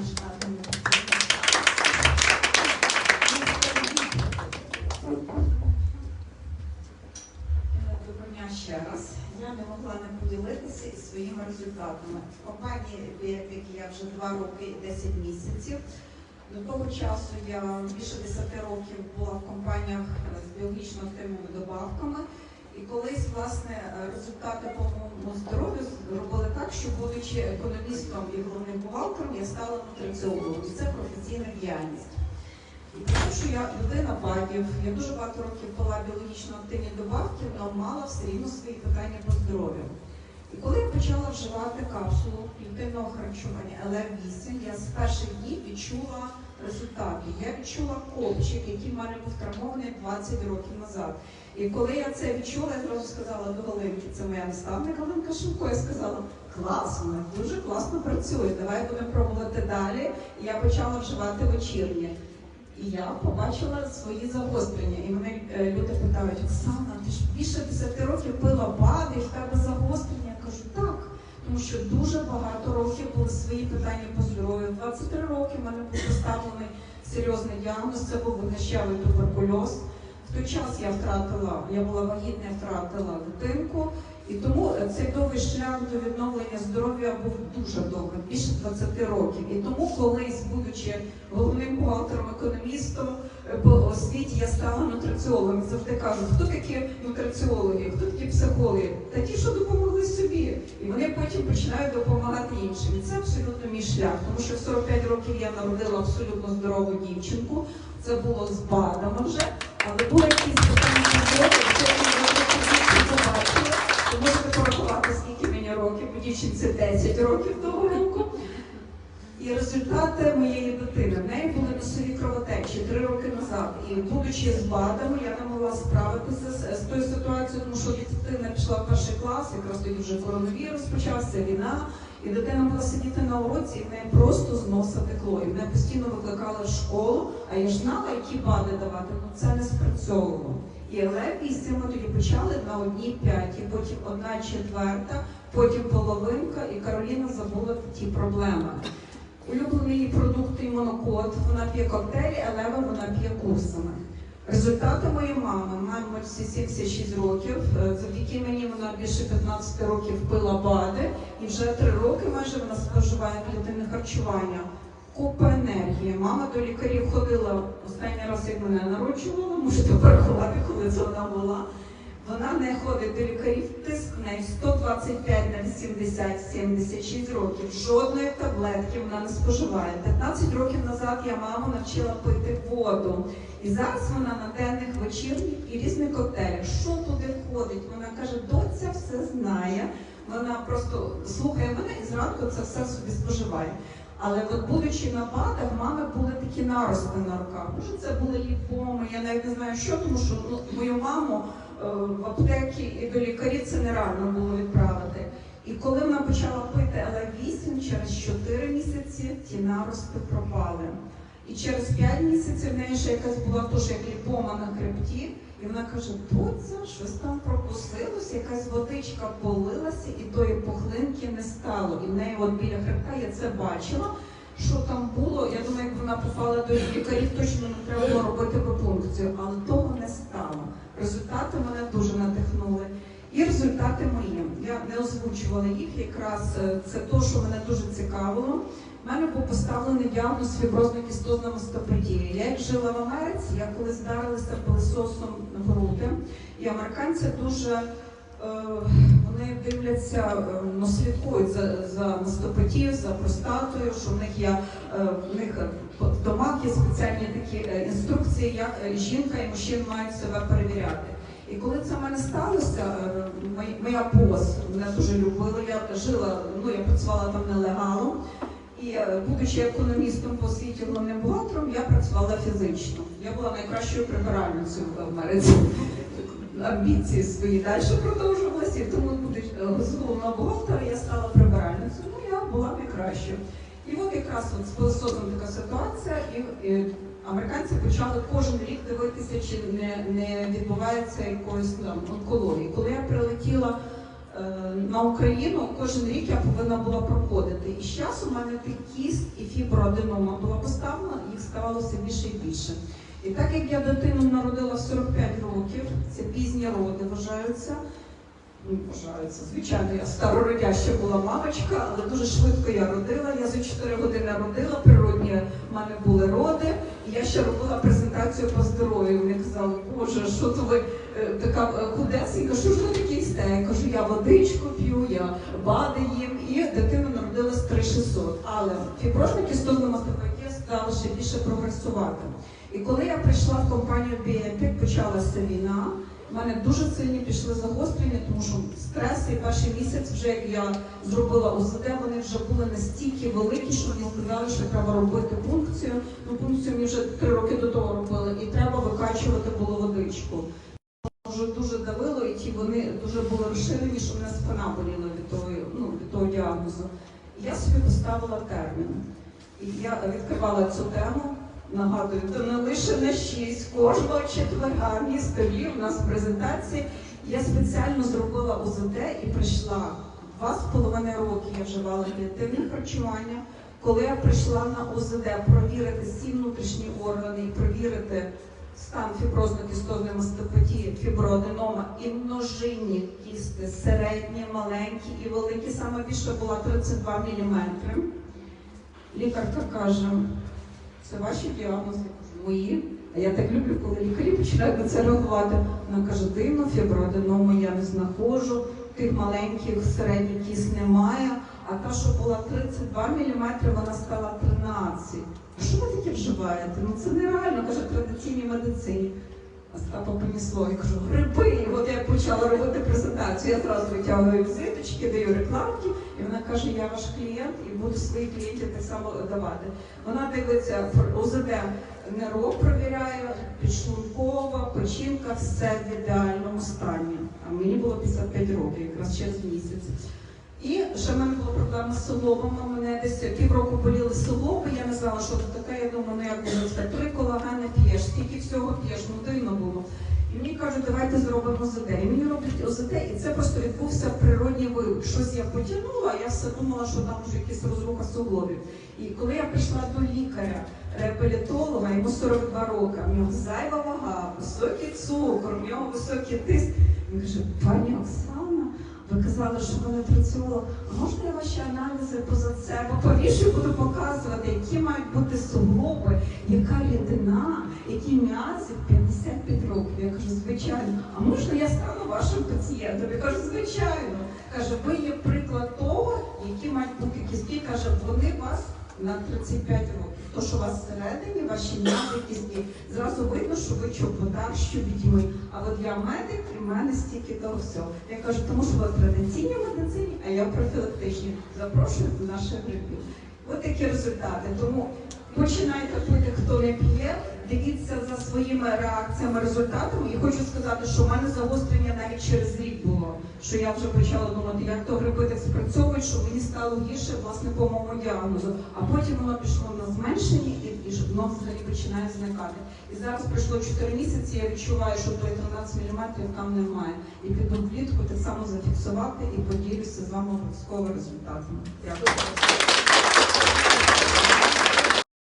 Доброго раз. Я не могла не поділитися із своїми результатами. В компанії Біопік я вже 2 роки і 10 місяців. До того часу я більше 10 років була в компаніях з біологічно активними добавками. І колись, власне, результати по моєму здоров'ю зробили так, що, будучи економістом і головним бухгалтером, я стала нутриціологом. І це професійна діяльність. І тому що я людина бадів, я дуже багато років пила біологічно активні добавки, але мала все рівно свої питання по здоров'ю. І коли я почала вживати капсулу клітинного харчування ЛР8, я з перших днів відчула результати. Я відчула копчик, який в мене був травмований 20 років назад. І коли я це відчула, я зразу сказала до Галинки, це моя наставник Галинка Шумко, я сказала, клас, вона дуже класно працює, давай будемо пробувати далі. І я почала вживати вечірнє. І я побачила свої загострення. І мене е, люди питають, Оксана, ти ж більше 10 років пила БАД, і в тебе загострення. Я кажу, так. Тому що дуже багато років були свої питання по здоров'ю. 23 роки в мене був поставлений серйозний діагноз, це був вогнищевий туберкульоз. В той час я втратила, я була вагітна, я втратила дитинку. І тому цей довгий шлях до відновлення здоров'я був дуже довгий, більше 20 років. І тому колись, будучи головним бухгалтером, економістом е, по освіті, я стала нутриціологом. Завжди кажу, хто такі нутриціологи, хто такі психологи? Та ті, що допомогли. І вони потім починають допомагати іншим. І це абсолютно мій шлях, тому що в 45 років я народила абсолютно здорову дівчинку. Це було з БАДами вже, але були якісь питання побачила. Ви можете порахувати, скільки мені років, бо дівчинці 10 років того року. І результати моєї дитини. В неї були носові кровотечі три роки назад. І будучи з БАДами, я не могла справитися з, з тою ситуацією, тому що дитина пішла в перший клас, якраз тоді вже коронавірус почався, війна. І дитина могла сидіти на уроці, і в неї просто з носа текло. І мене постійно викликали в школу, а я ж знала, які БАДи давати, ну це не спрацьовувало. І Л8 ми тоді почали на одній п'ятій, потім одна четверта, потім половинка, і Кароліна забула ті проблеми. Улюблений її продукт імунокод, вона п'є коктейлі, але вона п'є курсами. Результати моєї мами, мамі всі 76 років, е, завдяки мені вона більше 15 років пила БАДи, і вже 3 роки майже вона споживає клітинне харчування. Купа енергії. Мама до лікарів ходила останній раз, як мене народжувала, можете порахувати, коли це вона була. Вона не ходить до лікарів, тиск в неї 125 на 80, 76 років. Жодної таблетки вона не споживає. 15 років назад я маму навчила пити воду. І зараз вона на денних вечірніх і різних коктейлях. Що туди входить? Вона каже, доця все знає. Вона просто слухає мене і зранку це все собі споживає. Але от будучи на БАДах, в мами були такі нарости на руках. Може, це були ліпоми, я навіть не знаю що, тому що ну, мою маму в аптеки і до лікарів це нереально було відправити. І коли вона почала пити ЛР8, через 4 місяці ті нарости пропали. І через 5 місяців в неї ще якась була теж як ліпома на хребті. І вона каже, доця, щось там прокусилося, якась водичка полилася, і тої пухлинки не стало. І в неї от біля хребта я це бачила. Що там було? Я думаю, як вона попала до лікарів, точно не треба було робити пункцію, але того результати мої. Я не озвучувала їх, якраз е, це те, що мене дуже цікавило. У мене був поставлений діагноз фіброзно-кістозна мастопатія. Я як жила в Америці, я коли здарилася пилисосом груди, і американці дуже е, вони дивляться, е, ну, слідкують за, за мастопатією, за простатою, що в них є е, в них в домах є спеціальні такі інструкції, як жінка і мужчина мають себе перевіряти. І коли це в мене сталося, моя- моя бос мене дуже любила. Я жила, ну я працювала там нелегалом. І е, будучи економістом по освіті головним бухгалтером, я працювала фізично. Я була найкращою прибиральницею в Америці. Амбіції свої далі продовжувалися, і тому будучи е, з головного бухгалтера я стала прибиральницею. Ну я була найкращою. І от якраз от з пилососом така ситуація, і, і американці почали кожен рік дивитися, чи не, не відбувається якоїсь там онкології. Коли я прилетіла е, на Україну кожен рік я повинна була проходити. І з часом у мене тих кіст і фіброаденома була поставлена, їх ставало все більше і більше. І так як я дитину народила в 45 років, це пізні роди вважаються. Ну, вважаються. Звичайно, я старородяща була мамочка, але дуже швидко я родила. Я за 4 години родила, природні в мене були роди. І я ще робила презентацію по здоров'ю. Вони казали, боже, що то ви е, така е, худесенька, що ж ви такі їсте? Я кажу, я водичку п'ю, я БАДи їм, і дитина народилась 3600. Але фіброзна кістозна мастопатія стала ще більше прогресувати. І коли я прийшла в компанію Біепік, почалася війна. У мене дуже сильні пішли загострення, тому що стрес і перший місяць, вже як я зробила УЗД, вони вже були настільки великі, що мені сказали, що треба робити пункцію. Ну, пункцію мені вже три роки до того робили, і треба викачувати було водичку. Вже дуже давило, і ті вони дуже були розширені, що мене спина боліла від того, ну, від того діагнозу. Я собі поставила термін. І я відкривала цю тему. Нагадую, то не лише на 6, кожного четверга місто Львів, у нас презентації. Я спеціально зробила УЗД і прийшла два з половиною роки. Я вживала клітинне харчування. Коли я прийшла на УЗД провірити всі внутрішні органи і провірити стан фіброзно-кістозної мастопатії, фіброаденома і множинні кісти, середні, маленькі і великі, саме більше була 32 мм. Лікарка каже, це ваші діагнози, мої. А я так люблю, коли лікарі починають на це реагувати. Вона каже, дивно, фіброаденому я не знаходжу, тих маленьких середніх кіс немає, а та, що була 32 мм, вона стала 13. А що ви таке вживаєте? Ну це нереально, каже, в традиційній медицині. Остапа понесло, я кажу, гриби. І от я почала робити презентацію, я зразу витягую візиточки, даю рекламки, і вона каже, я ваш клієнт і буду своїх клієнтів так само давати. Вона дивиться УЗД нерок провіряє, підшлункова, печінка, все в ідеальному стані. А мені було 55 років, якраз через місяць. І ще в мене була проблема з соломами. Мене десь півроку боліли соломи. Я не знала, що це таке. Я думаю, ну як буде це три колагени п'єш, скільки всього п'єш, ну дивно було. І мені кажуть, давайте зробимо ОЗД. І мені роблять ОЗД, і це просто відбувся природній вивик. Щось я потягнула, я все думала, що там вже якась розруха суглобів. І коли я прийшла до лікаря, реабілітолога, йому 42 роки, в нього зайва вага, високий цукор, в нього високий тиск. Він каже, пані Оксана, ви казали, що ви не працювала. А можна я ваші аналізи поза це? Бо повіше буду показувати, які мають бути суглоби, яка рідина, які м'язи в 55 років. Я кажу, звичайно. А можна я стану вашим пацієнтом? Я кажу, звичайно. Каже, ви є приклад того, які мають бути кістки. Каже, вони вас на 35 років. То, що у вас всередині, ваші м'язи, кістки, зразу видно, що ви чоботар, що відьми. А от я медик, і в мене стільки того всього. Я кажу, тому що у вас традиційні медицині, а я профілактичні. Запрошую до наших грибів. Ось такі результати. Тому починайте пити, хто не п'є, дивіться за своїми реакціями, результатами. І хочу сказати, що в мене загострення навіть через рік було. Що я вже почала думати, як то гриби так спрацьовують, що мені стало гірше власне по моєму діагнозу. А потім воно пішло на зменшення і, і воно взагалі починає зникати. І зараз пройшло 4 місяці. Я відчуваю, що той 13 мм там немає. І піду влітку так само зафіксувати і поділюся з вами обов'язково результатами. Дякую.